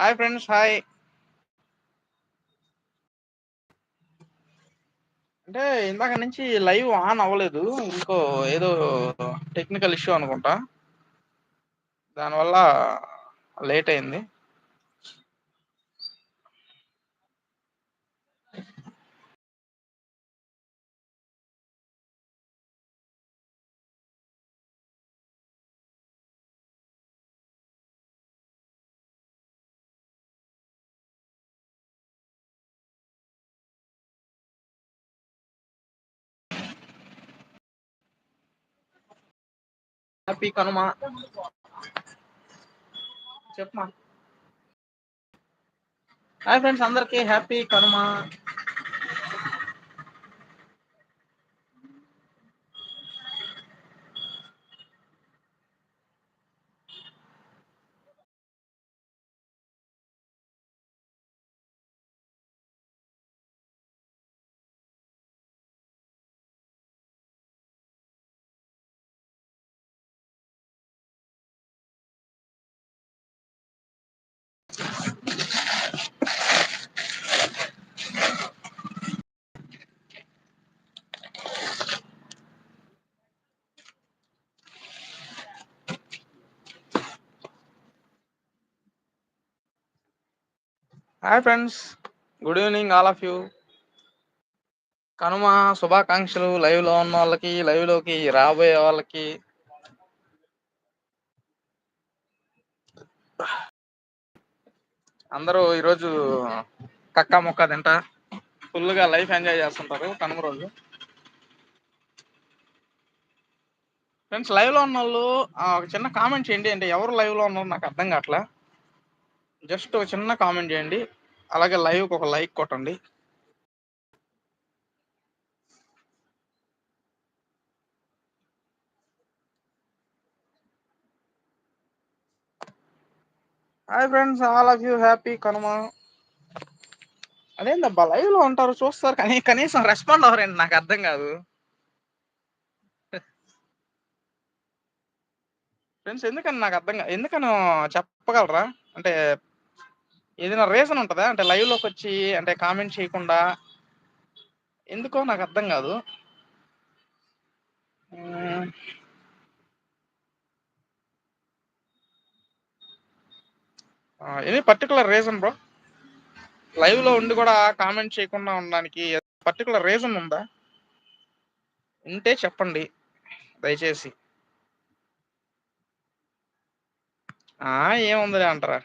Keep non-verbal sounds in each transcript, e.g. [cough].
Hi friends hi అంటే ఇందాక నుంచి లైవ్ ఆన్ అవ్వలేదు. ఇంకో ఏదో టెక్నికల్ ఇష్యూ అనుకుంటా. దానివల్ల లేట్ అయింది. హ్యాపీ కనుమ చెప్పమా హాయ్ ఫ్రెండ్స్ అందరికి happy Kanuma. Hi friends good evening all of you Kanuma శుభాకాంక్షలు. లైవ్లో ఉన్న వాళ్ళకి లైవ్లోకి రాబోయే వాళ్ళకి. అందరూ ఈరోజు కక్క ముక్క తింటా. ఫుల్గా లైఫ్ ఎంజాయ్ చేస్తుంటారు కనుమ రోజు. ఫ్రెండ్స్ లైవ్లో ఉన్న వాళ్ళు ఒక చిన్న కామెంట్ చేయండి. అంటే ఎవరు లైవ్లో ఉన్నారు నాకు అర్థం కావట్లా. జస్ట్ ఒక చిన్న కామెంట్ చేయండి. అలాగే లైవ్కి ఒక లైక్ కొట్టండి. Hi friends all of you happy Kanuma. అదేందబ్బా లైవ్లో ఉంటారు చూస్తారు కానీ కనీసం రెస్పాండ్ అవ్వరండి నాకు అర్థం కాదు. ఫ్రెండ్స్ ఎందుకని నాకు అర్థం కాదు ఎందుకని చెప్పగలరా? అంటే ఏదైనా రీజన్ ఉంటుందా? అంటే లైవ్లోకి వచ్చి అంటే కామెంట్ చేయకుండా? ఎందుకో నాకు అర్థం కాదు. ఎనీ పర్టికులర్ రీజన్ బ్రో లైవ్లో ఉండి కూడా కామెంట్ చేయకుండా ఉండడానికి పర్టికులర్ రీజన్ ఉందా? ఉంటే చెప్పండి. దయచేసి. ఏముందిలే అంటారా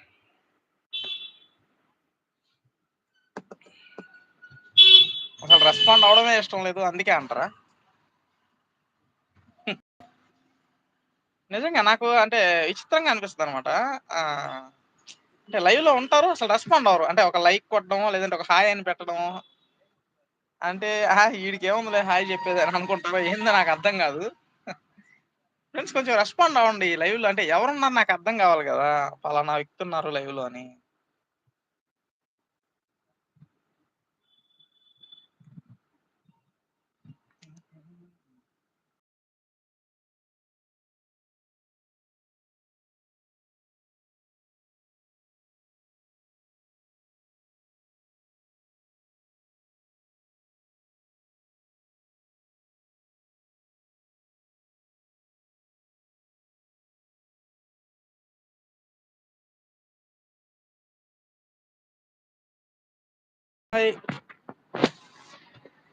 అసలు రెస్పాండ్ అవడమే ఇష్టం లేదు అందుకే అంటారా? నిజంగా నాకు అంటే విచిత్రంగా అనిపిస్తుంది అనమాట అంటే లైవ్లో ఉంటారు అసలు రెస్పాండ్ అవరు అంటే ఒక లైక్ కొట్టడం లేదంటే ఒక హాయ్ అని పెట్టడం. అంటే వీడికి ఏముందిలే హాయ్ చెప్పేది అని అనుకుంటారో ఏందో నాకు అర్థం కాదు. ఫ్రెండ్స్ కొంచెం రెస్పాండ్ అవ్వండి లైవ్లో. అంటే ఎవరున్నారు నాకు అర్థం కావాలి కదా పలానా వ్యక్తి ఉన్నారు లైవ్లో అని.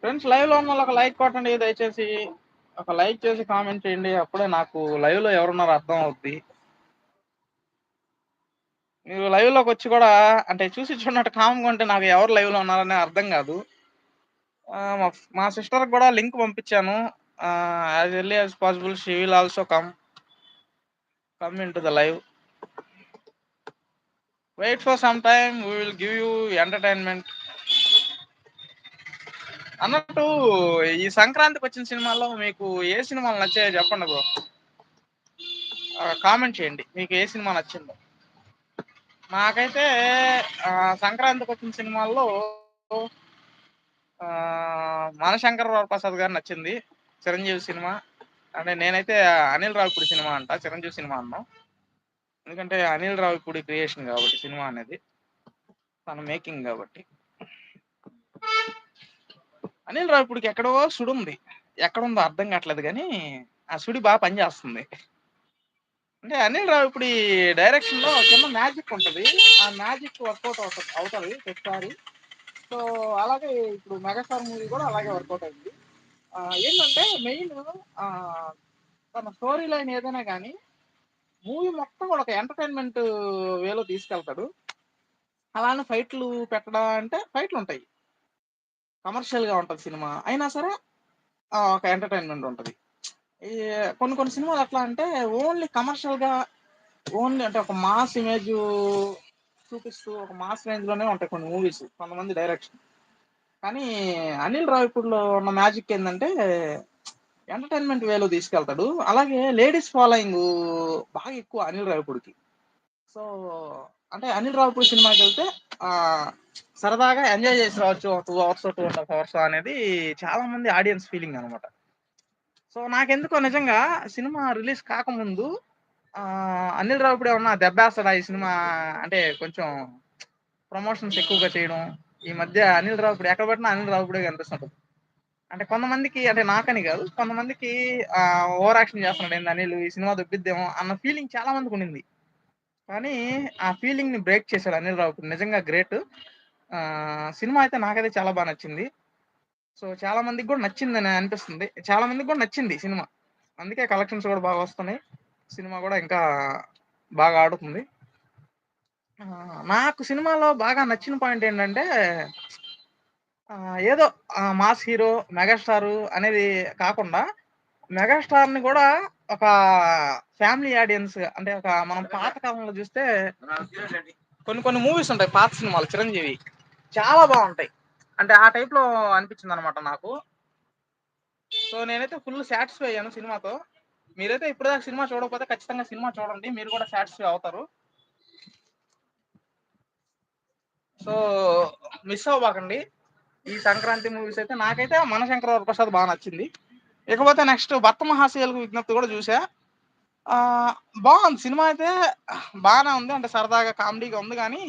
ఫ్రెండ్స్ లైవ్లో ఉన్న వాళ్ళు ఒక లైక్ కొట్టండి దయచేసి ఒక లైక్ చేసి కామెంట్ చేయండి. అప్పుడే నాకు లైవ్లో ఎవరున్నారో అర్థం అవుద్ది. మీరు లైవ్లోకి వచ్చి కూడా అంటే చూసి చూడనట్టు కామ్గా ఉంటే నాకు ఎవరు లైవ్లో ఉన్నారని అర్థం కాదు. మా మా సిస్టర్ కూడా లింక్ పంపించాను. As early as possible she will also come come in to the live wait for some time we will give you entertainment అన్నట్టు ఈ సంక్రాంతికి వచ్చిన సినిమాల్లో మీకు ఏ సినిమాలు నచ్చాయో చెప్పండి బ్రో. కామెంట్ చేయండి. మీకు ఏ సినిమా నచ్చిందో. నాకైతే సంక్రాంతికి వచ్చిన సినిమాల్లో మనశంకర రావు ప్రసాద్ గారు నచ్చింది. చిరంజీవి సినిమా. అంటే నేనైతే అనిల్ రావిపూడి సినిమా అంట. చిరంజీవి సినిమా అన్నాం. ఎందుకంటే అనిల్ రావిపూడి క్రియేషన్ కాబట్టి సినిమా అనేది తన మేకింగ్ కాబట్టి. అనిల్ రావిపూడికి ఎక్కడో సుడు ఉంది ఎక్కడుందో అర్థం కావట్లేదు కానీ ఆ సుడి బాగా పనిచేస్తుంది అంటే అనిల్ రావిపూడి డైరెక్షన్లో చిన్న మ్యాజిక్ ఉంటుంది. ఆ మ్యాజిక్ వర్కౌట్ అవుతుంది అవుతుంది ప్రతిసారి. సో అలాగే ఇప్పుడు మెగాస్టార్ మూవీ కూడా అలాగే వర్కౌట్ అయింది. ఏంటంటే మెయిన్ తన స్టోరీ లైన్ ఏదైనా కానీ మూవీ మొత్తం కూడా ఒక ఎంటర్టైన్మెంట్ వేలో తీసుకెళ్తాడు. అలానే ఫైట్లు పెట్టడం అంటే ఫైట్లు ఉంటాయి. కమర్షియల్గా ఉంటది సినిమా. అయినా సరే ఒక ఎంటర్టైన్మెంట్ ఉంటది. ఈ కొన్ని కొన్ని సినిమాలు ఎట్లా అంటే ఓన్లీ కమర్షియల్గా ఓన్లీ అంటే ఒక మాస్ ఇమేజ్ చూపిస్తూ ఒక మాస్ రేంజ్లోనే ఉంటాయి కొన్ని మూవీస్ కొంతమంది డైరెక్షన్. కానీ అనిల్ రావిపూడిలో ఉన్న మ్యాజిక్ ఏంటంటే ఎంటర్టైన్మెంట్ వేలో తీసుకెళ్తాడు. అలాగే లేడీస్ ఫాలోయింగ్ బాగా ఎక్కువ అనిల్ రావిపూడికి సో అంటే అనిల్ రావిపూడి సినిమాకి వెళ్తే సరదాగా ఎంజాయ్ చేసి రావచ్చు. Two hours two and half hours అనేది చాలా మంది ఆడియన్స్ ఫీలింగ్ అనమాట సో నాకెందుకో నిజంగా సినిమా రిలీజ్ కాకముందు ఆ, అనిల్ రావిపూడి ఏమన్నా దెబ్బేస్తాడా ఈ సినిమా? అంటే కొంచెం ప్రమోషన్స్ ఎక్కువగా చేయడం. ఈ మధ్య అనిల్ రావిపూడి ఎక్కడ పెట్టినా అనిల్ రావిపూడి కనిపిస్తుంటుంది. అంటే కొంతమందికి అంటే నాకని కాదు కొంతమందికి ఓవర్ యాక్షన్ చేస్తున్నాడు ఏంది అనిల్ ఈ సినిమా దొబ్బిద్దేమో అన్న ఫీలింగ్ చాలా మందికి ఉండింది. కానీ ఆ ఫీలింగ్ని బ్రేక్ చేశాడు అనిల్ రావిపూడి నిజంగా గ్రేట్ సినిమా అయితే నాకైతే చాలా బాగా నచ్చింది. సో చాలా మందికి కూడా నచ్చింది అని అనిపిస్తుంది. చాలా మందికి కూడా నచ్చింది సినిమా. అందుకే కలెక్షన్స్ కూడా బాగా వస్తున్నాయి. సినిమా కూడా ఇంకా బాగా ఆడుతుంది. నాకు సినిమాలో బాగా నచ్చిన పాయింట్ ఏంటంటే ఏదో మాస్ హీరో మెగాస్టార్ అనేది కాకుండా మెగాస్టార్ని కూడా ఒక ఫ్యామిలీ ఆడియన్స్ అంటే ఒక మనం పాత కాలంలో చూస్తే కొన్ని కొన్ని మూవీస్ ఉంటాయి పాత సినిమాలు చిరంజీవి. చాలా బాగుంటాయి. అంటే ఆ టైప్లో అనిపించింది అనమాట నాకు. సో నేనైతే ఫుల్ సాటిస్ఫై అయ్యాను సినిమాతో. మీరైతే ఇప్పటిదాకా సినిమా చూడకపోతే ఖచ్చితంగా సినిమా చూడండి. మీరు కూడా సాటిస్ఫై అవుతారు. సో మిస్ అవ్వకండి. ఈ సంక్రాంతి మూవీస్ అయితే నాకైతే మనశంకర ప్రసాద్ బాగా నచ్చింది. ఇకపోతే నెక్స్ట్ భర్త మహాశయాలకు విజ్ఞప్తి కూడా చూసా. బాగుంది. సినిమా అయితే బాగానే ఉంది. అంటే సరదాగా కామెడీగా ఉంది కానీ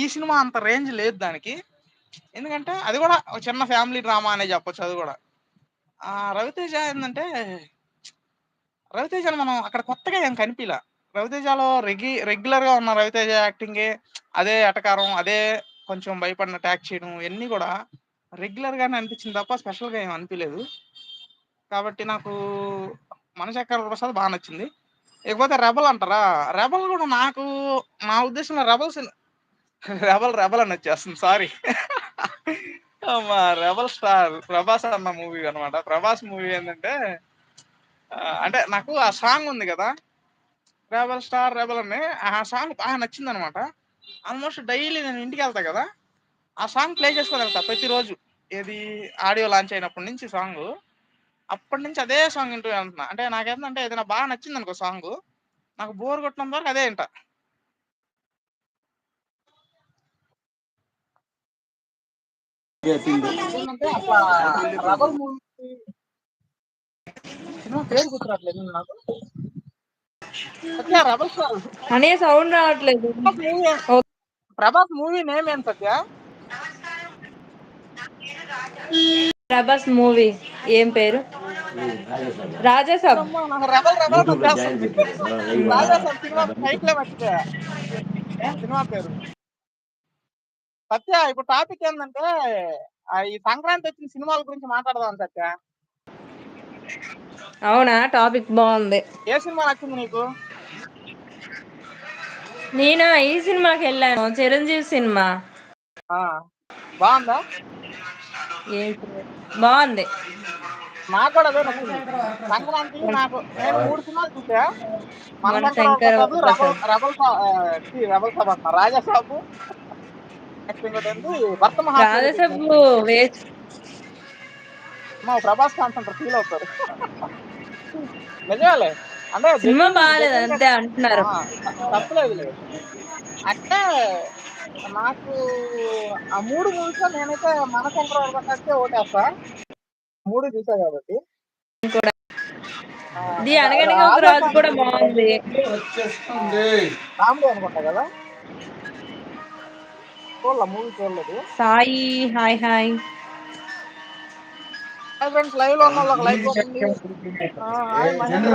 ఈ సినిమా అంత రేంజ్ లేదు దానికి. ఎందుకంటే అది కూడా ఒక చిన్న ఫ్యామిలీ డ్రామా అనే చెప్పొచ్చు అది కూడా. ఆ రవితేజ ఏంటంటే రవితేజని మనం అక్కడ కొత్తగా ఏం కనిపించలే రవితేజలో రెగ్యు రెగ్యులర్గా ఉన్న రవితేజ యాక్టింగే అదే ఎటకారం అదే కొంచెం భయపడిన ట్యాక్ చేయడం ఇవన్నీ కూడా రెగ్యులర్ గానే అనిపించింది తప్ప స్పెషల్గా ఏం అనిపించలేదు కాబట్టి నాకు మనశంకర ప్రసాద్ బాగా నచ్చింది. ఇకపోతే రెబల్ అంటారా? రెబల్ కూడా నాకు నా ఉద్దేశంలో రెబల్స్ రెబల్ రెబల్ అని వచ్చేస్తుంది సారీ. మా రెబల్ స్టార్ ప్రభాస్ అన్న మూవీ అనమాట ప్రభాస్ మూవీ ఏంటంటే అంటే నాకు ఆ సాంగ్ ఉంది కదా రెబల్ స్టార్ రెబల్ అని ఆ సాంగ్ బాగా నచ్చింది అనమాట ఆల్మోస్ట్ డైలీ నేను ఇంటికి వెళ్తా కదా ఆ సాంగ్ ప్లే చేసుకొని వెళ్తా ప్రతిరోజు. ఏది ఆడియో లాంచ్ అయినప్పటి నుంచి సాంగ్ అప్పటి నుంచి అదే సాంగ్ వింటూ వెళ్తున్నా అంటే నాకేంటంటే ఏదైనా బాగా నచ్చింది అనుకో సాంగ్ నాకు బోర్ కొట్టినంత వరకు అదే వింటా. పేరు గుర్తురావట్లేదు నాకు అనే సౌండ్ రావట్లేదు ప్రభాస్ మూవీ నేమ్ ఏం సత్య ప్రభాస్ మూవీ ఏం పేరు రాజాసాబ్ సినిమా పేరు సత్య ఇప్పుడు టాపిక్ ఏంటంటే ఈ సంక్రాంతి వచ్చిన సినిమాల గురించి మాట్లాడదాం సత్య. అవునా? టాపిక్ బాగుంది. ఏ సినిమా నచ్చింది నీకు? నేను? ఈ సినిమాకి వెళ్ళాను. చిరంజీవి సినిమా. ఆ బాగుందా? బాగుంది. నాకు కూడా అదే నచ్చింది. సంక్రాంతి నాకు నేను మూడు సినిమాలు చూసా. మన శంకర. రెబల్ రెబల్ సాబ్ అంటున్నా రాజాసాబు. నెక్స్ట్ ఇంకోటి ఏంటి భర్త మహాశయులు రాజాసాబు వేస్ట్ మా ప్రభాస్ ఫ్యాన్స్ అంటారు ఫీల్ అవుతారు. నిజమేలే. అంటే సినిమా బాగాలేదు అంతే అంటున్నారు. తప్పులేదు అంటే నాకు ఆ మూడు మూవీస్లో నేనైతే మన శంకర వరప్రసాద్కే ఓటేస్తా. మూడు చూసా కాబట్టి. ఇది అనగనగా ఒక రాజు కూడా బాగుంది. కామెడీ అనుకుంటా కదా. చూడలా మూవీ చూడలేదు. Sai hi hi. Hi friends లైవ్లో ఉన్న వాళ్ళు ఒక లైక్ కొట్టండి హాయ్ మహేంద్ర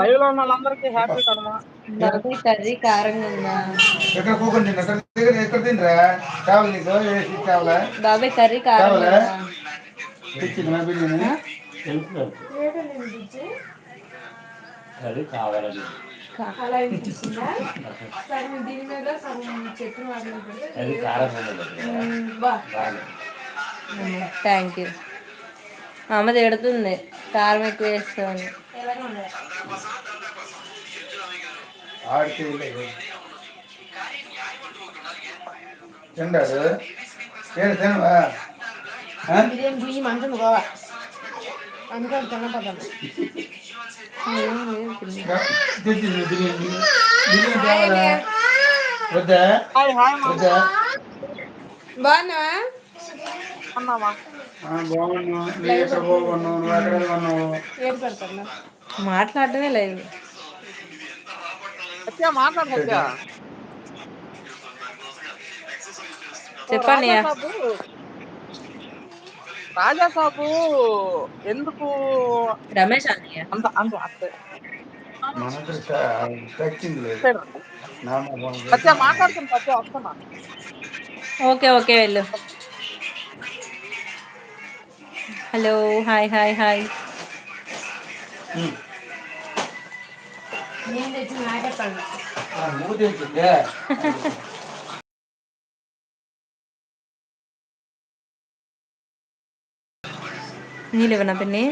లైవ్లో ఉన్న వాళ్ళందరికీ హ్యాపీ కర్మ. బాబు కర్రీ కారంగా ఉందా ఎక్కడ పోకండి ఎక్కడ దగ్గర ఎక్కడ తినరా కావాలి నీకు? ఏ కావాలా బాబాయ్ కర్రీ కారంగా కావాలా? ఉందా తెచ్చింది నా బిర్యానీ. అది కావాలని అది కారం ఉండదు బాగా థ్యాంక్ యూ అమ్మ తిడుతుంది. కారం ఎక్కువ ఆడితే తిండాడు? తినవా? బిర్యానీ బావా. అందుకని ఉన్నావు మాట్లాడటమే లేదు. చెప్పండి రాజాసాబు రాజాసాబు ఎందుకు రమేష్ అంత అంత అంతే మనకు తచ్చింది లేదు సరే. నా మొహం సత్య మాట్లాడుతున్నా సత్య వస్తున్నా. ఓకే ఓకే వెళ్ళు. Hello hi hi hi. నేను తెచ్చిన పండు [laughs] నీళ్ళు ఇవ్వనా పిన్ని?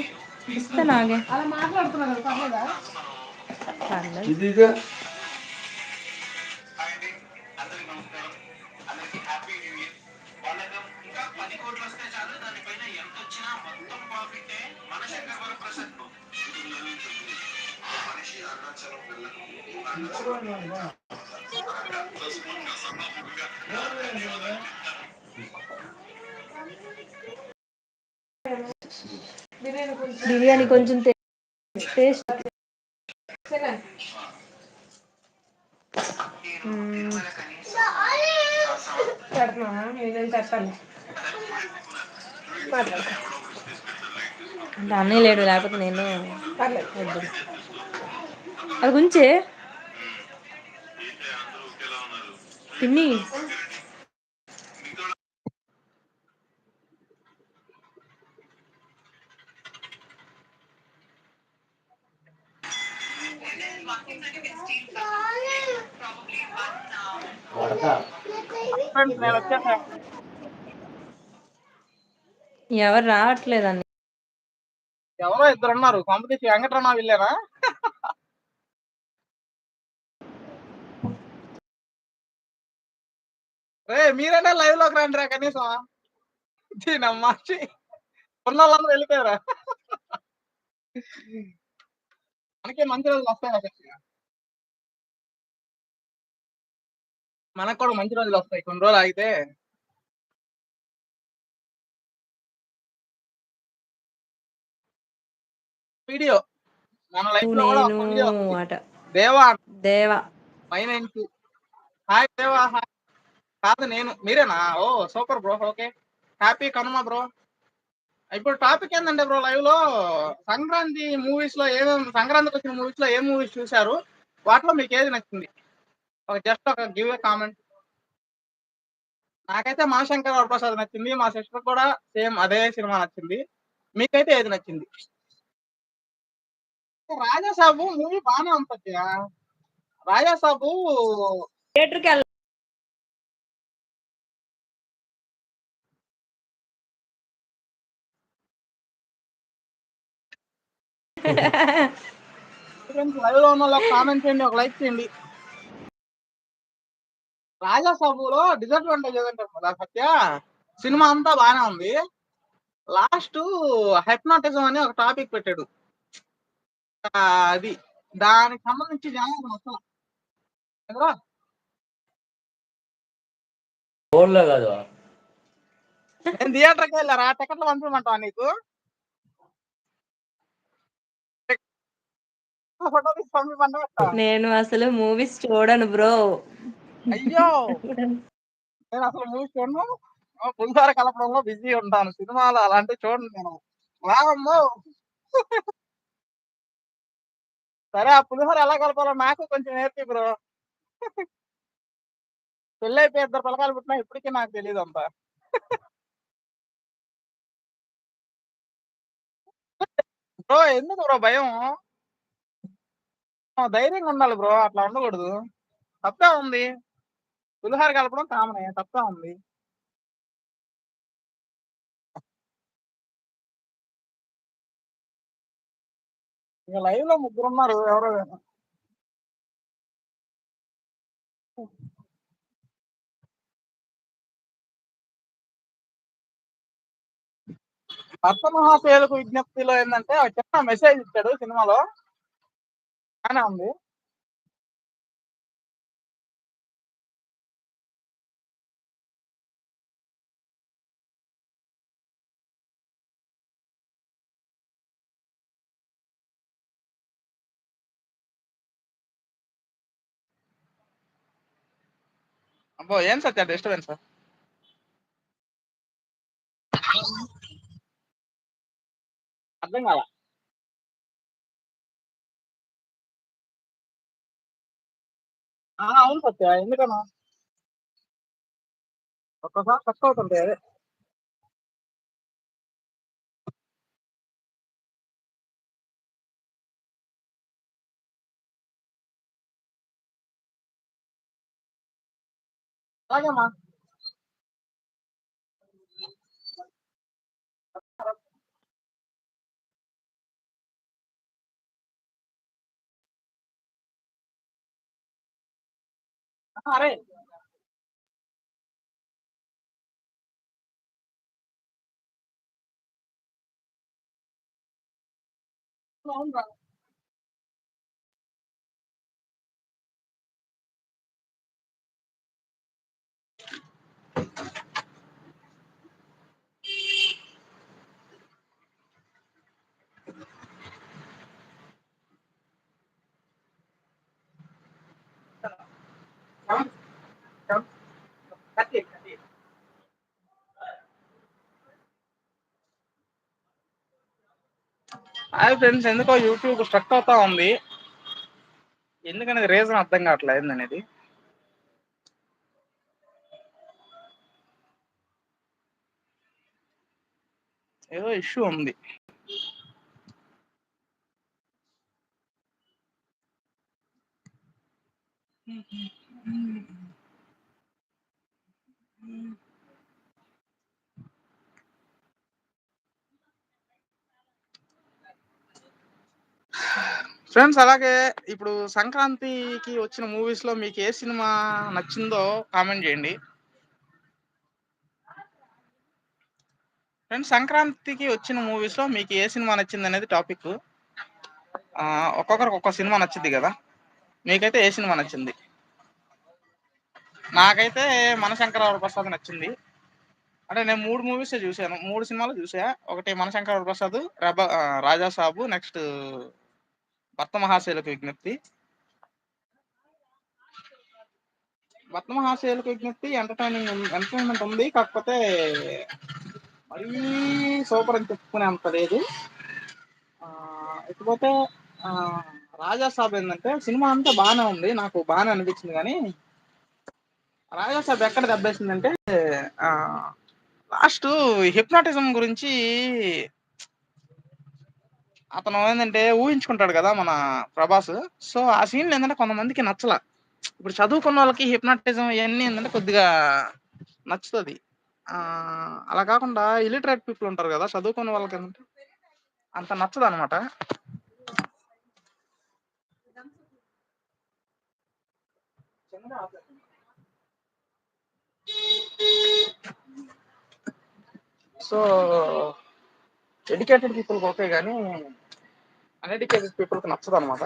ఇస్తా నాగే అలా మాట్లాడుతున్నాను పర్లేదా? బిర్యానీ కొంచెం టేస్ట్. అంటే అన్నయ్య లేడు లేకపోతే నేను వద్దు. అది గుంచే పిన్ని కొడతా ఫ్రెండ్స్ నేను వచ్చేసా ఎవరు రావట్లేదండి ఎవరో ఇద్దరు ఉన్నారు. కాంపిటీషన్ వెంకటరమణ వెళ్ళారా? రే మీరైనా లైవ్లోకి రండి రా కనీసం. దీని ఛీ. ఉన్న వాళ్ళందరూ వెళ్ళిపోయారా? మనకి మంచి రోజులు వస్తాయి. మనకు కూడా మంచి రోజులు వస్తాయి. కొన్ని రోజులు ఆగితే వీడియో మన లైఫ్లో దేవా దేవా. పైన హాయ్ దేవా హాయ్. కాదు నేను మీరేనా? ఓ super bro okay. Happy Kanuma bro. ఇప్పుడు టాపిక్ ఏంటంటే బ్రో లైవ్లో సంక్రాంతి మూవీస్లో ఏమేమి సంక్రాంతికి వచ్చిన మూవీస్లో ఏ మూవీస్ చూశారు? వాటిలో మీకు ఏది నచ్చింది? ఒక జస్ట్ ఒక గివ్ ఏ కామెంట్ నాకైతే మా శంకర్ వరప్రసాద్ నచ్చింది మా సిస్టర్ కూడా సేమ్ అదే సినిమా నచ్చింది. మీకైతే ఏది నచ్చింది? రాజాసాబు మూవీ బాగానే ఉంటుంది రాజాసాబు థియేటర్కి లైవ్లో ఉన్న వాళ్ళకి కామెంట్ చేయండి ఒక లైక్ చేయండి. రాజాసాబులో డిసడ్వాంటేజ్ ఏదంటే కదా సత్య? సినిమా అంతా బాగానే ఉంది. లాస్ట్ హెప్నాటిజం అని ఒక టాపిక్ పెట్టాడు. అది. దానికి సంబంధించి జనాలు మొత్తం? ఫోన్లో కాదు. నేను థియేటర్కి వెళ్ళారా? టికెట్లు పంపించమంటావా నీకు? నేను అసలు మూవీస్ చూడను బ్రో. అయ్యో! నేను అసలు మూవీ చూడను. పులిహోర కలపడంలో బిజీ ఉంటాను. సినిమాలు అలాంటివి చూడండి నేను. వామ్మో! సరే ఆ పులిహోర ఎలా కలపాలో నాకు కొంచెం నేర్పి బ్రో. పెళ్ళి అయిపోయి ఇద్దరు పిల్లకాయలు పుట్టినా ఇప్పటికీ నాకు తెలియదు అంత. బ్రో ఎందుకు బ్రో భయం? ధైర్యంగా ఉండాలి బ్రో. అట్లా ఉండకూడదు. తప్పే ఉంది. పులిహార కలపడం కామనే. తప్పే ఉంది. ఇక లైవ్లో ముగ్గురు ఉన్నారు ఎవరో భర్త మహాశయులకు విజ్ఞప్తిలో ఏంటంటే చిన్న మెసేజ్ ఇచ్చాడు సినిమాలో. బాగానే ఉంది అబ్బో! ఏం ಸತ್ಯ డిస్టర్బెన్స్ అర్థం కాల? అవును సత్య ఎందుకన్నా ఒక్కసారి కట్ అవుతుంటాయి అదే అలాగేమ్మా ఆ, అరే అవును రా. కమ్, హాయ్ ఫ్రెండ్స్ ఎందుకో యూట్యూబ్ స్ట్రక్ అవుతా ఉంది. ఎందుకనేది రీజన్ అర్థం కావట్లేదు ఏందనేది? ఏదో ఇష్యూ ఉంది. ఫ్రెండ్స్ అలాగే ఇప్పుడు సంక్రాంతికి వచ్చిన మూవీస్లో మీకు ఏ సినిమా నచ్చిందో కామెంట్ చేయండి. ఫ్రెండ్స్ సంక్రాంతికి వచ్చిన మూవీస్లో మీకు ఏ సినిమా నచ్చింది అనేది టాపిక్ ఒక్కొక్కరికి ఒక్కొక్క సినిమా నచ్చింది కదా? మీకైతే ఏ సినిమా నచ్చింది? నాకైతే మనశంకర ప్రసాద్ నచ్చింది. అంటే నేను మూడు మూవీస్ చూశాను. మూడు సినిమాలు చూసా ఒకటి మనశంకర ప్రసాద్ రబ రాజా సాబు నెక్స్ట్ భర్త మహాశైలకు విజ్ఞప్తి. భర్త మహాశైలకు విజ్ఞప్తి ఎంటర్టైనింగ్ ఎంటర్టైన్మెంట్ ఉంది. కాకపోతే మరీ సూపర్ అని చెప్పుకునే అంత లేదు. ఇకపోతే రాజా సాబ్ ఏంటంటే సినిమా అంతా బాగానే ఉంది. నాకు బాగానే అనిపించింది కానీ రాజా సాబ్ ఎక్కడ దెబ్బేసిందంటే లాస్ట్ హిప్నాటిజం గురించి అతను ఏంటంటే ఊహించుకుంటాడు కదా మన ప్రభాస్. సో ఆ సీన్లు ఏంటంటే కొంతమందికి నచ్చల. ఇప్పుడు చదువుకున్న వాళ్ళకి హిప్నాటిజం ఇవన్నీ ఏంటంటే కొద్దిగా నచ్చుతుంది. అలా కాకుండా ఇలిటరేట్ పీపుల్ ఉంటారు కదా చదువుకున్న వాళ్ళకి ఏంటంటే అంత నచ్చదు అనమాట సో ఎడ్యుకేటెడ్ పీపుల్కి ఓకే కానీ అన్ఎడ్యుకేటెడ్ పీపుల్కి నచ్చదు అనమాట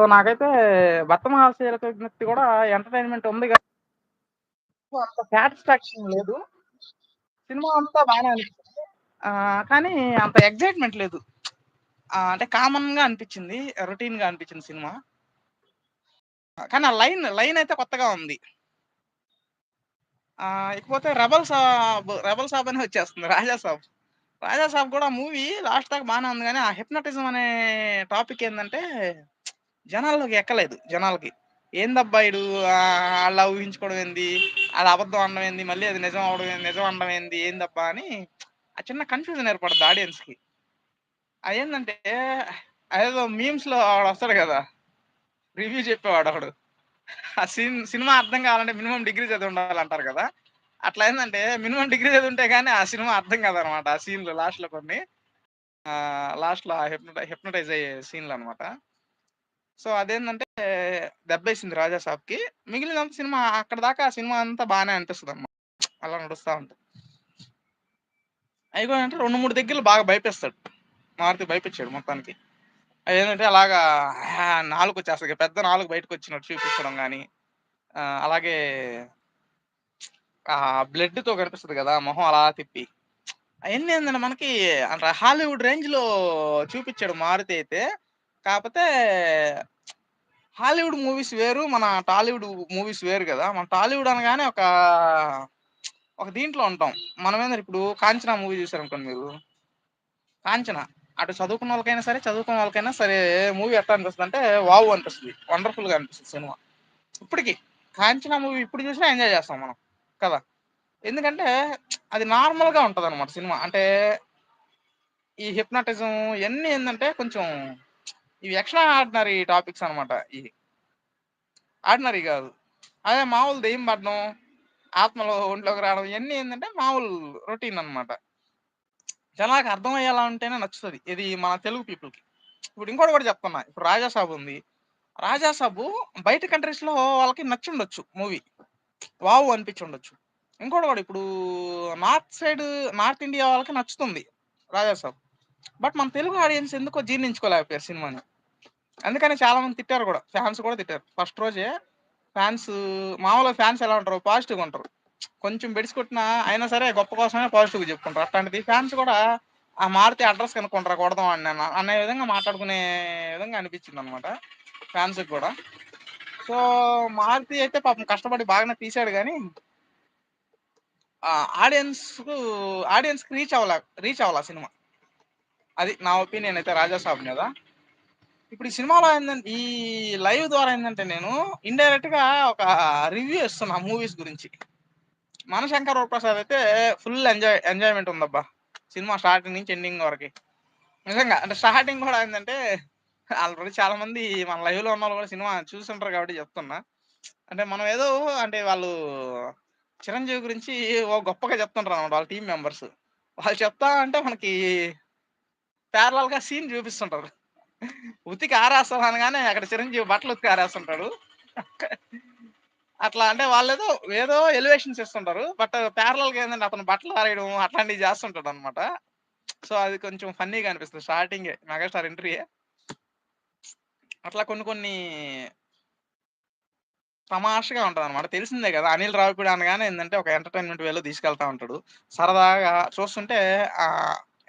సో నాకైతే భర్త మహాశయులకు విజ్ఞప్తి కూడా ఎంటర్టైన్మెంట్ ఉంది కానీ అంత సాటిస్ఫాక్షన్ లేదు. సినిమా అంతా బాగానే అనిపించింది కానీ అంత ఎగ్జైట్మెంట్ లేదు. అంటే కామన్గా అనిపించింది రొటీన్గా అనిపించింది సినిమా. కానీ ఆ లైన్ లైన్ అయితే కొత్తగా ఉంది. ఇకపోతే రెబల్ సాబ్ రెబల్ సాబ్ అని వచ్చేస్తుంది రాజా సాబ్. రాజా సాబ్ కూడా మూవీ లాస్ట్ దాకా బాగానే ఉంది. కానీ ఆ హిప్నటిజం అనే టాపిక్ ఏంటంటే జనాల్లోకి ఎక్కలేదు జనాలకి. ఏందబ్బా ఇడు? అలా ఊహించుకోవడం ఏంది? అది అబద్ధం అనడం ఏంది? మళ్ళీ అది నిజం అవడం ఏంది? నిజం అనడం ఏంది? ఏందబ్బా? అని ఆ చిన్న కన్ఫ్యూజన్ ఏర్పడుతుంది ఆడియన్స్కి. అదేంటంటే అదేదో మీమ్స్లో వస్తాడు కదా? రివ్యూ చెప్పేవాడు ఒకడు ఆ సిన్ సినిమా అర్థం కావాలంటే మినిమం డిగ్రీ చదివి ఉండాలంటారు కదా? అట్లా ఏంటంటే మినిమం డిగ్రీ చదివి ఉంటే కానీ ఆ సినిమా అర్థం కాదనమాట ఆ సీన్లు లాస్ట్లో కొన్ని. లాస్ట్లో హెప్నటైజ్ అయ్యే సీన్లు అనమాట. సో అదేంటంటే దెబ్బేసింది రాజా సాబ్కి మిగిలిన సినిమా అక్కడ దాకా ఆ సినిమా అంతా బాగానే అనిపిస్తుంది అమ్మా అలా నడుస్తా ఉంటుంది అయిపోయంటే రెండు మూడు దగ్గరలు బాగా భయపేస్తాడు. మారుతి భయపించాడు మొత్తానికి. ఏంటంటే అలాగా నాలుగు వచ్చేస్తుంది. పెద్ద నాలుగు బయటకు వచ్చినట్టు చూపించడం కానీ అలాగే ఆ బ్లడ్తో కనిపిస్తుంది కదా మొహం అలా తిప్పి. అవన్నీ ఏంటంటే మనకి అంటే హాలీవుడ్ రేంజ్లో చూపించాడు మారుతి అయితే కాకపోతే హాలీవుడ్ మూవీస్ వేరు మన టాలీవుడ్ మూవీస్ వేరు కదా. మన టాలీవుడ్ అనగానే ఒక ఒక దీంట్లో ఉంటాం. మనం ఏంటంటే ఇప్పుడు కాంచనా మూవీ చూసారు అనుకోండి మీరు. కాంచన. అటు చదువుకున్న వాళ్ళకైనా సరే చదువుకున్న వాళ్ళకైనా సరే మూవీ ఎట్లా అనిపిస్తుంది అంటే వావ్ అనిపిస్తుంది. వండర్ఫుల్గా అనిపిస్తుంది సినిమా. ఇప్పటికి కాంచనా మూవీ ఇప్పుడు చూసినా ఎంజాయ్ చేస్తాం మనం కదా. ఎందుకంటే అది నార్మల్గా ఉంటది అనమాట సినిమా. అంటే ఈ హిప్నాటిజం ఇవన్నీ ఏంటంటే కొంచెం ఇవి ఎక్స్ట్రా ఆర్డినరీ టాపిక్స్ అనమాట ఇవి. ఆర్డినరీ కాదు. అదే మామూలు దెయ్యం పడడం ఆత్మలో ఒంట్లోకి రావడం ఇవన్నీ ఏంటంటే మామూలు రొటీన్ అన్నమాట. జనాలకు అర్థమయ్యేలా ఉంటేనే నచ్చుతుంది. ఇది మన తెలుగు పీపుల్కి ఇప్పుడు ఇంకోటి కూడా చెప్తున్నా. ఇప్పుడు రాజాసాబు ఉంది. రాజాసాబు బయట కంట్రీస్లో వాళ్ళకి వాళ్ళకి నచ్చుండొచ్చు మూవీ. వావ్ అనిపించి ఉండొచ్చు ఇంకోటి కూడా ఇప్పుడు నార్త్ సైడ్ నార్త్ ఇండియా వాళ్ళకి నచ్చుతుంది రాజాసాబు బట్ మన తెలుగు ఆడియన్స్ ఎందుకో జీర్ణించుకోలేకపోయారు సినిమాని. అందుకని చాలా మంది తిట్టారు కూడా. ఫ్యాన్స్ కూడా తిట్టారు. ఫస్ట్ రోజే ఫ్యాన్స్ మామూలుగా ఫ్యాన్స్ ఎలా ఉంటారు? పాజిటివ్గా ఉంటారు. కొంచెం బెడిసి కొట్టినా అయినా సరే గొప్ప కోసమే పాజిటివ్గా చెప్పుకుంటారు. అట్లాంటిది ఫ్యాన్స్ కూడా ఆ మారుతి అడ్రస్ కనుక్కుంటారా కొడదాం అని నేను అనే విధంగా మాట్లాడుకునే విధంగా అనిపించింది అనమాట ఫ్యాన్స్కి కూడా. సో మారుతి అయితే పాపం కష్టపడి బాగానే తీసాడు కానీ ఆడియన్స్కు ఆడియన్స్కి రీచ్ అవ్వాల రీచ్ అవ్వాల సినిమా. అది నా ఒపీనియన్ అయితే రాజాసాబ్ మీద. ఇప్పుడు ఈ సినిమాలో ఏంటంటే ఈ లైవ్ ద్వారా ఏంటంటే నేను ఇండైరెక్ట్గా ఒక రివ్యూ ఇస్తున్నా మూవీస్ గురించి. మన శంకర్ ప్రసాద్ అయితే ఫుల్ ఎంజాయ్ ఎంజాయ్మెంట్ ఉందబ్బా. సినిమా స్టార్టింగ్ నుంచి ఎండింగ్ వరకు. నిజంగా అంటే స్టార్టింగ్ కూడా ఏంటంటే ఆల్రెడీ చాలా మంది మన లైవ్లో ఉన్న వాళ్ళు కూడా సినిమా చూస్తుంటారు కాబట్టి చెప్తున్నా. అంటే మనం ఏదో అంటే వాళ్ళు చిరంజీవి గురించి ఓ గొప్పగా చెప్తుంటారు అనమాట వాళ్ళ టీం మెంబర్స్ వాళ్ళు చెప్తా అంటే మనకి ప్యారలల్గా సీన్ చూపిస్తుంటారు. ఉతికి ఆరేస్తాం అనగానే అక్కడ చిరంజీవి బట్టలు ఉతికి ఆరేస్తుంటాడు. అట్లా అంటే వాళ్ళు ఏదో ఏదో ఎలివేషన్స్ ఇస్తుంటారు. బట్ ప్యారలల్గా ఏంటంటే అతను బట్టలు ఆరేయడం అట్లాంటివి చేస్తుంటాడు అనమాట సో అది కొంచెం ఫన్నీగా అనిపిస్తుంది. స్టార్టింగ్ మెగాస్టార్ ఎంట్రీ అట్లా కొన్ని కొన్ని తమాషగా ఉంటుంది అనమాట తెలిసిందే కదా అనిల్ రావిపూడి అనగానే ఏంటంటే ఒక ఎంటర్టైన్మెంట్ వేలో తీసుకెళ్తా ఉంటాడు. సరదాగా చూస్తుంటే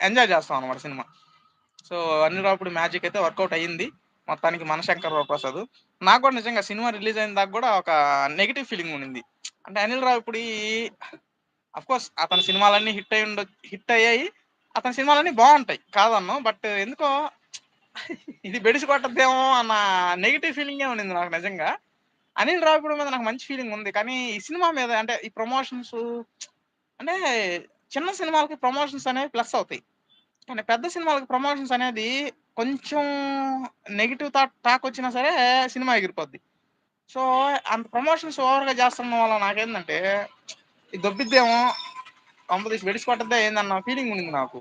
ఎంజాయ్ చేస్తాం అనమాట సినిమా. సో అనిల్ రాపుడు మ్యాజిక్ అయితే వర్కౌట్ అయ్యింది. మొత్తానికి మనశంకర్ రావు ప్రసాద్. నాకు కూడా నిజంగా సినిమా రిలీజ్ అయిన దాకా కూడా ఒక నెగిటివ్ ఫీలింగ్ ఉండింది. అంటే అనిల్ రావిపూడి అఫ్ కోర్స్ అతని సినిమాలన్నీ హిట్ అయి ఉండ హిట్ అయ్యాయి. అతని సినిమాలన్నీ బాగుంటాయి కాదన్ను. బట్ ఎందుకో ఇది బెడిసి కొట్టద్దేమో అన్న నెగిటివ్ ఫీలింగే ఉండింది నాకు నిజంగా. అనిల్ రావిపూడి మీద నాకు మంచి ఫీలింగ్ ఉంది. కానీ ఈ సినిమా మీద అంటే ఈ ప్రమోషన్స్ అంటే చిన్న సినిమాలకి ప్రమోషన్స్ అనేవి ప్లస్ అవుతాయి. కానీ పెద్ద సినిమాలకి ప్రమోషన్స్ అనేది కొంచెం నెగిటివ్ థాట్ టాక్ వచ్చినా సరే సినిమా ఎగిరిపోద్ది. సో అంత ప్రమోషన్స్ ఓవర్గా చేస్తున్న వల్ల నాకేంటంటే ఈ దొబ్బిద్దేమో కంపదీసి వెడిసి కొట్టద్దా ఏందన్న ఫీలింగ్ ఉంది నాకు.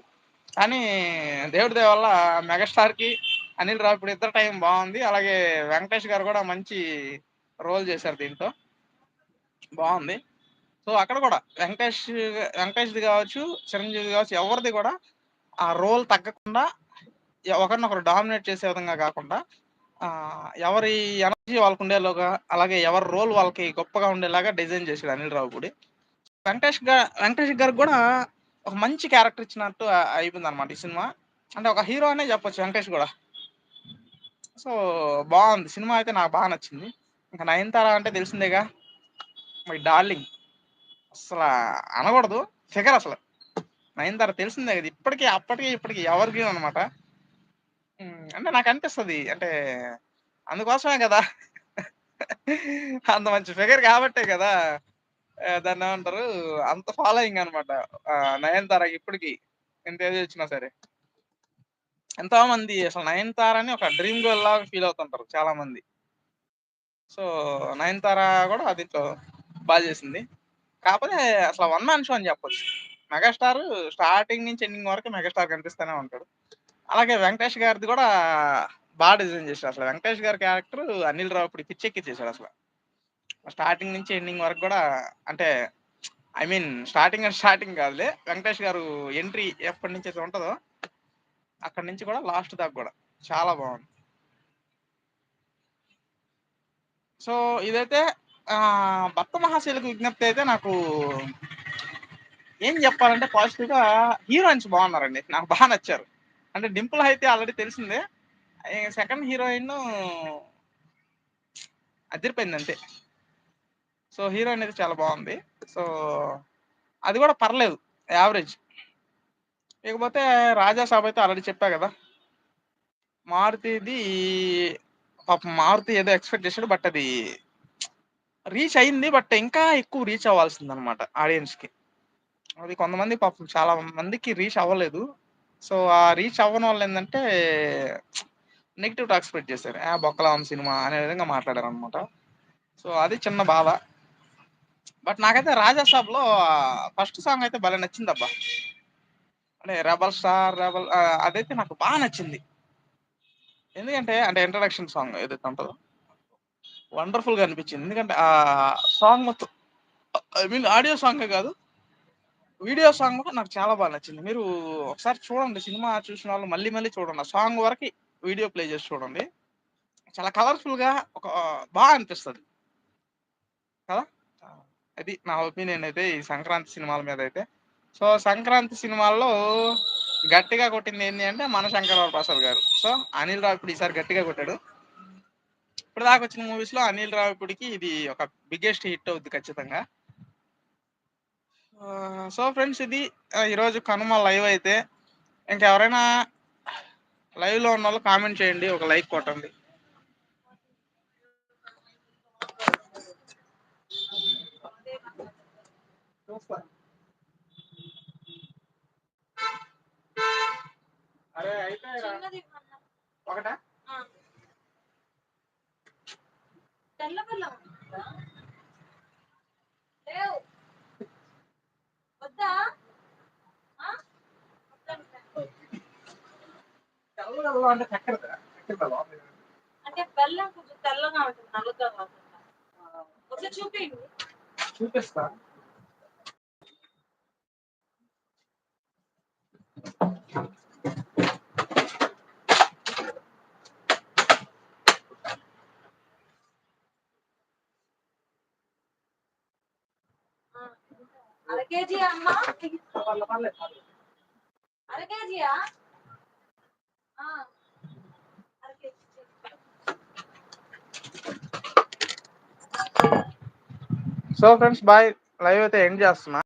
కానీ దేవుడి దేవ వల్ల మెగాస్టార్కి అనిల్ రావిపూడి ఇద్దరు టైం బాగుంది. అలాగే వెంకటేష్ గారు కూడా మంచి రోల్ చేశారు దీంతో బాగుంది. సో అక్కడ కూడా వెంకటేష్ వెంకటేష్ది కావచ్చు చిరంజీవి కావచ్చు ఎవరిది కూడా ఆ రోల్ తగ్గకుండా ఒకరినొకరు డామినేట్ చేసే విధంగా కాకుండా ఎవరి ఎనర్జీ వాళ్ళకు ఉండేలాగా అలాగే ఎవరి రోల్ వాళ్ళకి గొప్పగా ఉండేలాగా డిజైన్ చేశాడు అనిల్ రావిపూడి వెంకటేష్ గారు వెంకటేష్ గారికి కూడా ఒక మంచి క్యారెక్టర్ ఇచ్చినట్టు అయిపోయింది అనమాట ఈ సినిమా. అంటే ఒక హీరో అనే చెప్పొచ్చు వెంకటేష్ కూడా. సో బాగుంది. సినిమా అయితే నాకు బాగా నచ్చింది. ఇంకా నయనతార అంటే తెలిసిందేగా? My darling. అసలు అనకూడదు. ఫిగర్ అసలు. నయనతార తెలిసిందే కదా ఇప్పటికీ అప్పటికి ఇప్పటికి ఎవరికి అనమాట అంటే నాకు అనిపిస్తుంది అంటే అందుకోసమే కదా. అంత మంచి ఫిగర్ కాబట్టే కదా దాన్ని ఏమంటారు అంత ఫాలోయింగ్ అనమాట నయనతారకి ఇప్పటికి ఎంత ఏజ్ వచ్చినా సరే. ఎంతో మంది అసలు నయనతారని ఒక డ్రీమ్ గర్ల్ లాగా ఫీల్ అవుతుంటారు చాలా మంది సో నయనతార కూడా దీంట్లో బాగా చేసింది. కాకపోతే అసలు వన్ మ్యాన్ షో అని చెప్పొచ్చు. మెగాస్టార్ స్టార్టింగ్ నుంచి ఎండింగ్ వరకు మెగాస్టార్ కనిపిస్తూనే ఉంటాడు. అలాగే వెంకటేష్ గారిది కూడా బాగా డిజైన్ చేశాడు అసలు. వెంకటేష్ గారి క్యారెక్టర్ అనిల్ రావు ఇప్పుడు పిచ్చెక్కి చేశాడు అసలు. స్టార్టింగ్ నుంచి ఎండింగ్ వరకు కూడా అంటే I mean starting and starting కాదులే వెంకటేష్ గారు ఎంట్రీ ఎప్పటి నుంచి అయితే ఉంటుందో అక్కడి నుంచి కూడా లాస్ట్ దాకా కూడా. చాలా బాగుంది. సో ఇదైతే భక్త మహాశైలకు విజ్ఞప్తి అయితే నాకు ఏం చెప్పాలంటే పాజిటివ్గా హీరోయిన్స్ బాగున్నారండి. నాకు బాగా నచ్చారు. అంటే డింపుల్ అయితే ఆల్రెడీ తెలిసిందే. సెకండ్ హీరోయిన్ అదిరిపోయింది అంతే. సో హీరోయిన్ అయితే చాలా బాగుంది. సో అది కూడా పర్లేదు. యావరేజ్. ఇకపోతే రాజా సాబ్ అయితే ఆల్రెడీ చెప్పా కదా. మారుతిది పాప మారుతి ఏదో ఎక్స్పెక్ట్ చేశాడు. బట్ అది రీచ్ అయింది. బట్ ఇంకా ఎక్కువ రీచ్ అవ్వాల్సింది అనమాట ఆడియన్స్కి. అది కొంతమంది పాపం చాలా మందికి రీచ్ అవ్వలేదు. సో ఆ రీచ్ అవ్వని వాళ్ళు ఏంటంటే నెగిటివ్ టాక్స్ స్ప్రెడ్ చేశారు. ఆ బొక్కలా సినిమా అనే విధంగా మాట్లాడారు అనమాట సో అది చిన్న బాధ. బట్ నాకైతే రాజా సాబ్లో ఫస్ట్ సాంగ్ అయితే భలే నచ్చింది అబ్బా అంటే రెబల్ స్టార్ రెబల్ అదైతే నాకు బాగా నచ్చింది. ఎందుకంటే అంటే ఇంట్రడక్షన్ సాంగ్ ఏదైతే ఉంటుందో వండర్ఫుల్గా అనిపించింది. ఎందుకంటే ఆ సాంగ్ మొత్తం ఐ మీన్ ఆడియో సాంగే కాదు వీడియో సాంగ్ కూడా నాకు చాలా బాగా నచ్చింది. మీరు ఒకసారి చూడండి సినిమా చూసిన వాళ్ళు మళ్ళీ మళ్ళీ చూడండి. ఆ సాంగ్ వరకు వీడియో ప్లే చేసి చూడండి. చాలా కలర్ఫుల్గా ఒక బాగా అనిపిస్తుంది. కదా? అది నా ఒపీనియన్ అయితే ఈ సంక్రాంతి సినిమాల మీద అయితే. సో సంక్రాంతి సినిమాల్లో గట్టిగా కొట్టింది ఏంటి అంటే మన శంకరరావు ప్రసాద్ గారు. సో అనిల్ రావు ఈసారి గట్టిగా కొట్టాడు. ఇప్పుడు దాకా వచ్చిన మూవీస్లో అనిల్ రావు ఇది ఒక బిగ్గెస్ట్ హిట్ అవుద్ది ఖచ్చితంగా. సో ఫ్రెండ్స్ ఇది ఈరోజు కనుమ లైవ్ అయితే. ఇంకెవరైనా లైవ్లో ఉన్న వాళ్ళు కామెంట్ చేయండి ఒక లైక్ కొట్టండి. అరే అయితే ఒకటా? వద్దా తెల్లగా అంటే బెల్లం కొంచెం తెల్లగా ఉంటుంది నల్లగా కాకుండా. ఒకసారి చూపించండి చూపిస్తా. అర కేజీ అమ్మా. అర కేజీయా? సో ఫ్రెండ్స్ బాయ్ లైవ్ అయితే ఎండ్ చేస్తున్నా.